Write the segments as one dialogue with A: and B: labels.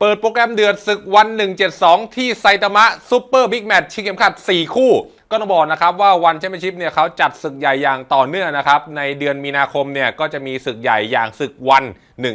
A: เปิดโปรแกรมเดือดศึกวัน 172 ที่ไซตามะซูเปอร์บิ๊กแมตช์ชิงเข็มขัด 4 คู่ ก็ต้องบอกนะครับว่าวันแชมเปี้ยนชิพเนี่ยเขาจัดศึกใหญ่อย่างต่อเนื่องนะครับ ในเดือนมีนาคมเนี่ยก็จะมีศึกใหญ่อย่างศึกวัน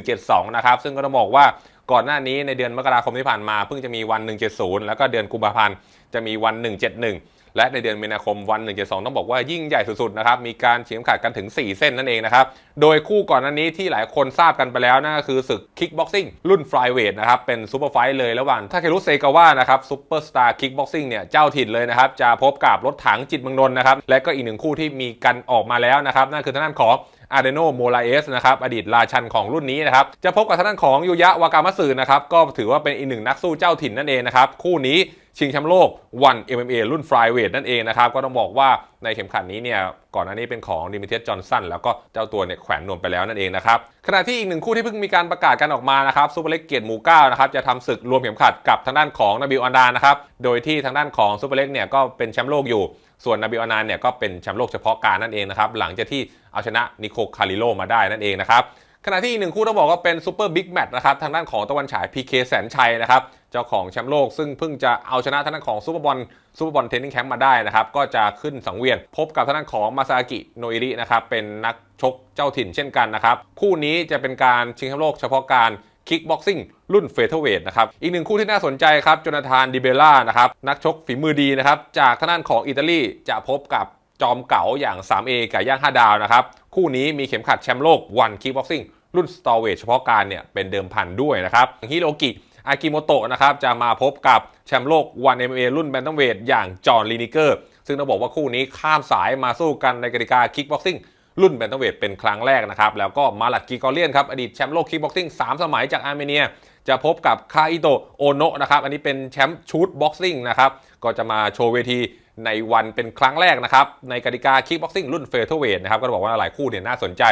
A: 172 นะครับ ซึ่งก็ต้องบอกว่า ก่อนหน้านี้ในเดือนมกราคมที่ผ่านมาเพิ่งจะมีวัน 170 แล้วก็เดือนกุมภาพันธ์จะมีวัน 171 และในเดือนมีนาคมวัน 172 ต้องบอกว่ายิ่งใหญ่สุดๆนะครับ มีการเฉียงขัดกันถึง 4 เส้นนั่นเองนะครับ โดยคู่ก่อนหน้านี้ที่หลายคนทราบกันไปแล้วนั่นก็คือศึกคิกบ็อกซิ่งรุ่นฟลายเวทนะครับ เป็นซูเปอร์ไฟท์เลยระหว่างทาเครุเซกาวะนะครับซูเปอร์สตาร์คิกบ็อกซิ่งเนี่ยเจ้าถิ่นเลยนะครับจะพบกับรถถังจิตเมืองนนท์นะครับและก็อีกหนึ่งคู่ที่มีกันออกมาแล้วนะครับนั่นคือทางด้านของ อาร์เดโนโมลาเอสนะครับอดีตราชันของรุ่นนี้นะครับจะพบกับทางด้านของยูยะวากามัสึนะครับก็ถือว่าเป็นอีกหนึ่งนักสู้เจ้าถิ่นนั่นเองนะครับคู่นี้ ชิงแชมป์โลกวัน MMA รุ่นฟลายเวทนั่นเองนะครับ ก็ต้องบอกว่าในเข็มขัดนี้เนี่ย ก่อนหน้านี้เป็นของดิมิเทสจอห์นสันแล้วก็เจ้าตัวเนี่ยแขวนนวมไปแล้วนั่นเองนะครับ ขณะที่อีกหนึ่งคู่ที่เพิ่งมีการประกาศกันออกมานะครับซูเปอร์เล็กเกียรติหมูเก้านะครับจะทำศึกรวมเข็มขัดกับทางด้านของนาบิลอันดานะครับโดยที่ทางด้านของซูเปอร์เล็กเนี่ยก็เป็นแชมป์โลกอยู่ส่วนนาบิลอานานเนี่ยก็เป็นแชมป์โลกเฉพาะการนั่นเองนะครับหลังจากที่เอาชนะนิโคคาริโลมาได้นั่นเองนะครับ ขณะที่อีกหนึ่งคู่ต้องบอกว่าเป็นซูเปอร์บิ๊กแมตช์นะครับทางด้านของตะวันฉาย PK แสนชัยนะครับเจ้าของแชมป์โลกซึ่งเพิ่งจะเอาชนะทางด้านของซูเปอร์บอลซูเปอร์บอลเทนนิ่งแคมป์มาได้นะครับก็จะขึ้นสังเวียน พบกับทางด้านของมาซากิโนอิรินะครับเป็นนักชกเจ้าถิ่นเช่นกันนะครับคู่นี้จะเป็นการชิงแชมป์โลกเฉพาะการคิกบ็อกซิ่งรุ่นเฟเธอร์เวทนะครับ อีกหนึ่งคู่ที่น่าสนใจครับโจนาธานดิเบล่านะครับ นักชกฝีมือดีนะครับ จากทางด้านของอิตาลีจะพบกับ จอมเก๋าอย่าง 3A กับย่าง 5 ดาวนะครับ คู่นี้มีเข็มขัดแชมป์โลกวันคิกบ็อกซิ่งรุ่นสตอเวทเฉพาะการเนี่ยเป็นเดิมพันด้วยนะครับฮิโรกิอากิโมโตะนะครับจะมาพบกับแชมป์โลกวันเอ็มเอรุ่นแบนตัมเวทอย่างจอห์นลีนิเกอร์ซึ่งต้องบอกว่าคู่นี้ข้ามสายมาสู้กันในกติกาคิกบ็อกซิ่งรุ่นแบนตัมเวทเป็นครั้งแรกนะครับ แล้วก็มาลัดกิกอเลียนครับ อดีตแชมป์โลกคิกบ็อกซิ่ง3สมัยจากอาร์เมเนีย จะพบกับคาอิโตะโอโนะนะครับ อันนี้เป็นแชมป์ชูตบ็อกซิ่งนะครับ ก็จะมาโชว์เวที ในวันเป็นครั้งแรกนะครับ ในกติกาคิกบ็อกซิ่งรุ่นเฟเธอร์เวทนะครับก็บอกว่าหลายคู่เนี่ยน่าสนใจ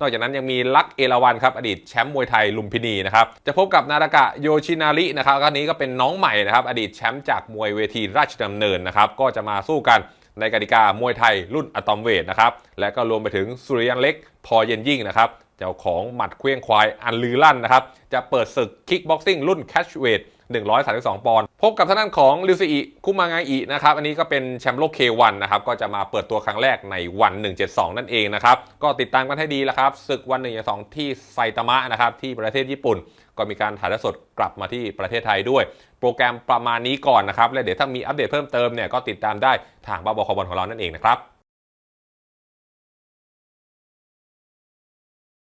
A: นอกจากนั้นยังมีลักเอราวันครับอดีตแชมป์มวยไทยลุมพินีนะครับจะพบกับนารากะโยชินารินะครับอันนี้ก็เป็นน้องใหม่นะครับอดีตแชมป์จากมวยเวทีราชดำเนินนะครับก็จะมาสู้กันในกติกามวยไทยรุ่นอะตอมเวทนะครับและก็รวมไปถึงสุริยันเล็กพอเย็นยิ่งนะครับเจ้าของหมัดเคลี้ยงควายอันลือลั่นนะครับจะเปิดศึกคิกบ็อกซิ่งรุ่นแคชเวท 132 ปอนด์พบกับท่างด้นของลิวซีอิคุมางาอินะครับอันนี้ก็เป็นแชมป์โลก K1 นะครับก็จะมาเปิดตัวครั้งแรกในวัน 172 นั่นเองนะครับก็ติดตามกันให้ดีแล้วครับศึกวัน 172 ที่ไซตามะนะครับที่ประเทศญี่ปุ่น ก็มีการถ่ายทอดสดกลับมาที่ประเทศไทยด้วย โปรแกรมประมาณนี้ก่อนนะครับและเดี๋ยวถ้ามีอัปเดตเพิ่มเติมเนี่ยก็ติดตามได้ทางบ้าบอคอบอลของเรานั่นเองนะครับ